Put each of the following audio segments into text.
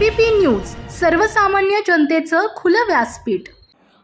ABP news सर्वसामान्य जनतेचं खुलं व्यासपीठ.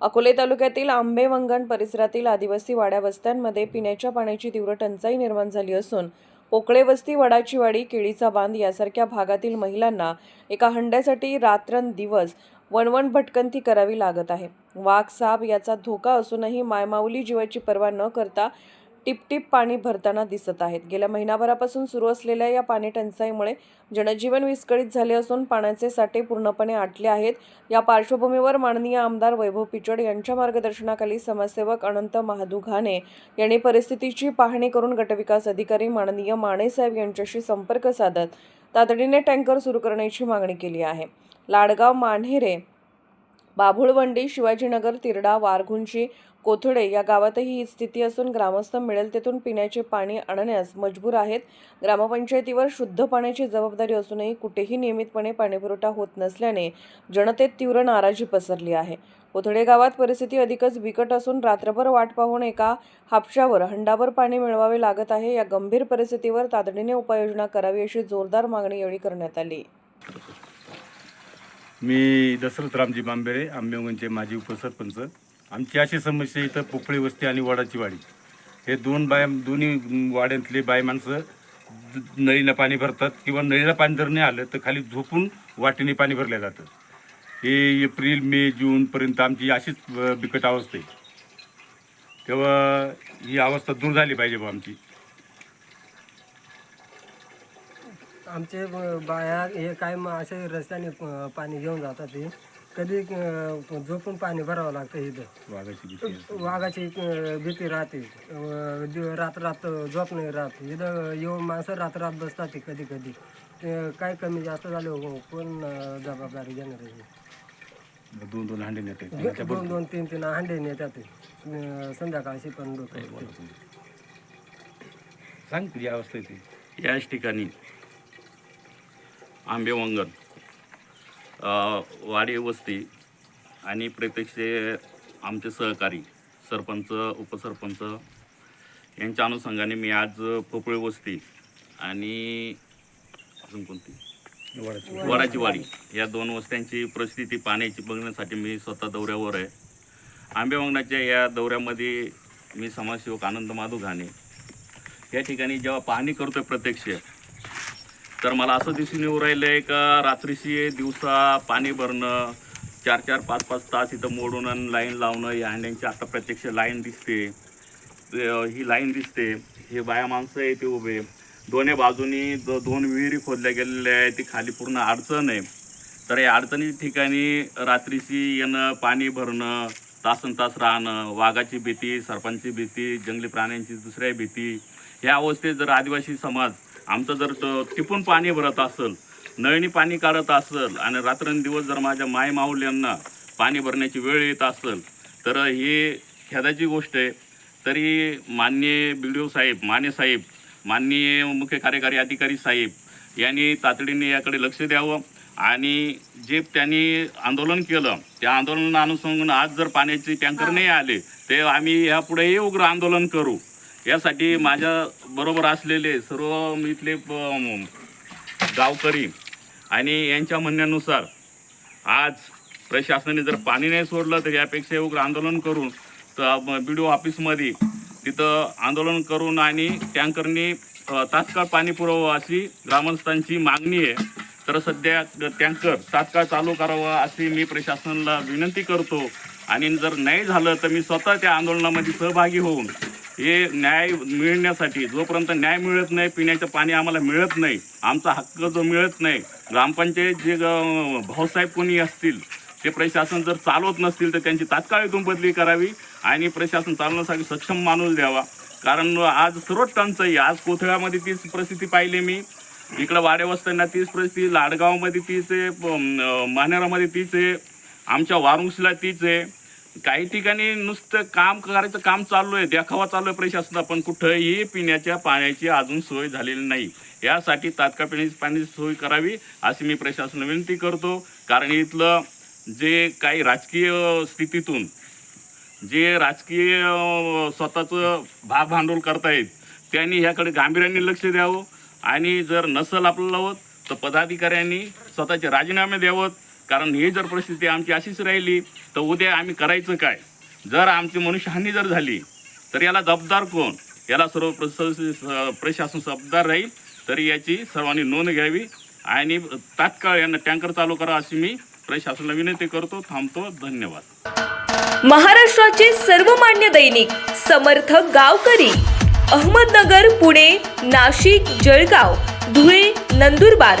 अकोले तालुक्यातील आंबेवंगण परिसरातील आदिवासी वाड्या वस्त्यांमध्ये पिण्याच्या पाण्याची तीव्र टंचाई निर्माण झाली असून पोकळे वस्ती वडाची वाडी केळीचा बांध यासारख्या भागातील महिलांना एका हंड्यासाठी रात्रंदिवस वणवण भटकंती करावी लागत आहे. वाघ साप याचा धोका असूनही मायमाऊली जीवाची पर्वा न करता टिपटिप पाणी भरताना दिसत आहेत. गेल्या महिनाभरापासून सुरू असलेल्या या पाणी टंचाईमुळे जनजीवन विस्कळीत झाले असून पाण्याचे साठे पूर्णपणे आटले आहेत. या पार्श्वभूमीवर माननीय आमदार वैभव पिचड यांच्या मार्गदर्शनाखाली समाजसेवक अनंत महादू घाणे यांनी परिस्थितीची पाहणी करून गटविकास अधिकारी माननीय मानेसाहेब यांच्याशी संपर्क साधत तातडीने टँकर सुरू करण्याची मागणी केली आहे. लाडगाव मान्हेरे बाभुळवंडी शिवाजीनगर तिरडा वारघुंची कोथळे या गावातही ही स्थिती असून ग्रामस्थ मिळेल तेथून पिण्याचे पाणी आणण्यास मजबूर आहेत. ग्रामपंचायतीवर शुद्ध पाण्याची जबाबदारी असूनही कुठेही नियमितपणे पाणीपुरवठा होत नसल्याने जनतेत तीव्र नाराजी पसरली आहे. कोथळे गावात परिस्थिती अधिकच बिकट असून रात्रभर वाट पाहून एका हापशावर हंडाभर पाणी मिळवावे लागत आहे. या गंभीर परिस्थितीवर तातडीने उपाययोजना करावी अशी जोरदार मागणी यावेळी करण्यात आली. मी दशरथ रामजी बांबेरे आंबेवंगणचे माजी उपसरपंच. आमची अशी समस्या इथं पोपळी वस्ती आणि वडाची वाडी. हे दोन बाय दोन्ही वाड्यांतले बाय माणसं नळीला नळीनं पाणी भरतात किंवा नळीला पाणी जर नाही आलं तर खाली झोपून वाटेने पाणी भरलं जातं. हे एप्रिल मे जूनपर्यंत आमची अशीच बिकट अवस्था आहे. तेव्हा ही अवस्था दूर झाली पाहिजे बा आमची. आमचे बाया हे काय मग असे रस्त्याने प- पाणी घेऊन जातात ते. कधी झोपून पाणी भरावं लागतं इथं. वाघाची भीती राहते. रात रात झोप नाही राहत. इथं येऊन माणसं रात रात बसतात कधी कधी. ते काय कमी जास्त झाले हो, कोण जबाबदारी घेणार आहे दोन दोन हांडे नेते दोन दोन तीन तीन हांडे नेतात संध्याकाळशी पण डोकं सांग तुझी अवस्था याच ठिकाणी आंबेवंगण वाडी वस्ती आणि प्रत्यक्ष आमचे सहकारी सरपंच उपसरपंच यांच्या अनुषंगाने मी आज पोपळी वस्ती आणि अजून कोणती? वडाची वाडी. या दोन वस्त्यांची परिस्थिती पाण्याची बघण्यासाठी मी स्वतः दौऱ्यावर आहे. आंबेवंगणाच्या या दौऱ्यामध्ये मी समाजसेवक आनंद माधू घाणे या ठिकाणी जेव्हा पाहणी करतोय प्रत्यक्ष तर मला असं दिसून येऊ राहिलं आहे का रात्रीशी दिवसा पाणी भरणं चार चार पाच पाच तास इथं मोडून आणि लाईन लावणं या हंड्यांची आता प्रत्यक्ष लाईन दिसते. ही लाईन दिसते. हे बाया माणसं आहे ते उभे. दोन्ही बाजूनी दो दोन विहिरी खोदल्या गेलेल्या आहेत. ती खाली पूर्ण अडचण आहे. तर या अडचणी ठिकाणी रात्रीशी येणं पाणी भरणं तासन तास राहणं वाघाची भीती सरपंचची भीती जंगली प्राण्यांची दुसऱ्या भीती ह्या अवस्थेत जर आदिवासी समाज आमचं जर टिपून पाणी भरत असेल नळणी पाणी काढत असेल आणि रात्रंदिवस जर माझ्या माय माऊल्यांना पाणी भरण्याची वेळ येत असेल तर ही खेदाची गोष्ट आहे. तरी माननीय बी डी ओ साहेब माने साहेब माननीय मुख्य कार्यकारी अधिकारी साहेब यांनी तातडीने याकडे लक्ष द्यावं आणि जे त्यांनी आंदोलन केलं त्या आंदोलनानुसंगाने आज जर पाण्याचे टँकर नाही आले ते आम्ही यापुढेही उग्र आंदोलन करू. यासाठी माझ्या बरोबर असलेले सर्व इथले प- गावकरी आणि यांच्या म्हणण्यानुसार आज प्रशासनाने जर पाणी नाही सोडलं तर यापेक्षा उग्र आंदोलन करून तर बी डी ओ ऑफिसमध्ये तिथं आंदोलन करून आणि टँकरनी तात्काळ पाणी पुरवावं अशी ग्रामस्थांची मागणी आहे. तर सध्या टँकर तात्काळ चालू करावं अशी मी प्रशासनाला विनंती करतो. आणि जर नाही झालं तर मी स्वतः त्या आंदोलनामध्ये सहभागी होऊन हे न्याय मिळण्यासाठी जोपर्यंत न्याय मिळत नाही पिण्याचं पाणी आम्हाला मिळत नाही आमचा हक्क जो मिळत नाही ग्रामपंचायत जे भाऊसाहेब कोणी असतील ते प्रशासन जर चालवत नसतील तर त्यांची तात्काळ इथून बदली करावी आणि प्रशासन चालवण्यासाठी सक्षम माणूस द्यावा. कारण आज सर्व टंचाई आज कोथळ्यामध्ये तीच परिस्थिती पाहिली मी. इकडं वाड्या तीच परिस्थिती लाडगावमध्ये तीच आहे मानेरामध्ये तीच आहे आमच्या वारुंसला तीच आहे. काही ठिकाणी नुसतं काम करायचं काम चालू आहे देखावा चालू आहे प्रशासन पण कुठंही पिण्याच्या पाण्याची अजून सोय झालेली नाही. यासाठी तात्काळ पिण्याची पाण्याची सोय करावी अशी मी प्रशासनाला विनंती करतो. कारण इथलं जे काही राजकीय स्थितीतून जे राजकीय स्वतःचं भाग भांडवल करतायत त्यांनी ह्याकडे गांभीर्याने लक्ष द्यावं. आणि जर नसल आपल्याला होत तर पदाधिकाऱ्यांनी स्वतःचे राजीनामे द्यावत. कारण ही जर परिस्थिती आमची अशीच राहिली तर उद्या आम्ही करायचं काय? जर आमची मनुष्यहानी जर झाली तर याला जबाबदार कोण? याला सर्व प्रशासन जबाबदार राहील तरी याची सर्वांनी नोंद घ्यावी आणि तात्काळ यांना टँकर चालू करा अशी मी प्रशासनाला विनंती करतो. थांबतो. धन्यवाद. महाराष्ट्राचे सर्वमान्य दैनिक समर्थ गावकरी अहमदनगर पुणे नाशिक जळगाव धुळे नंदुरबार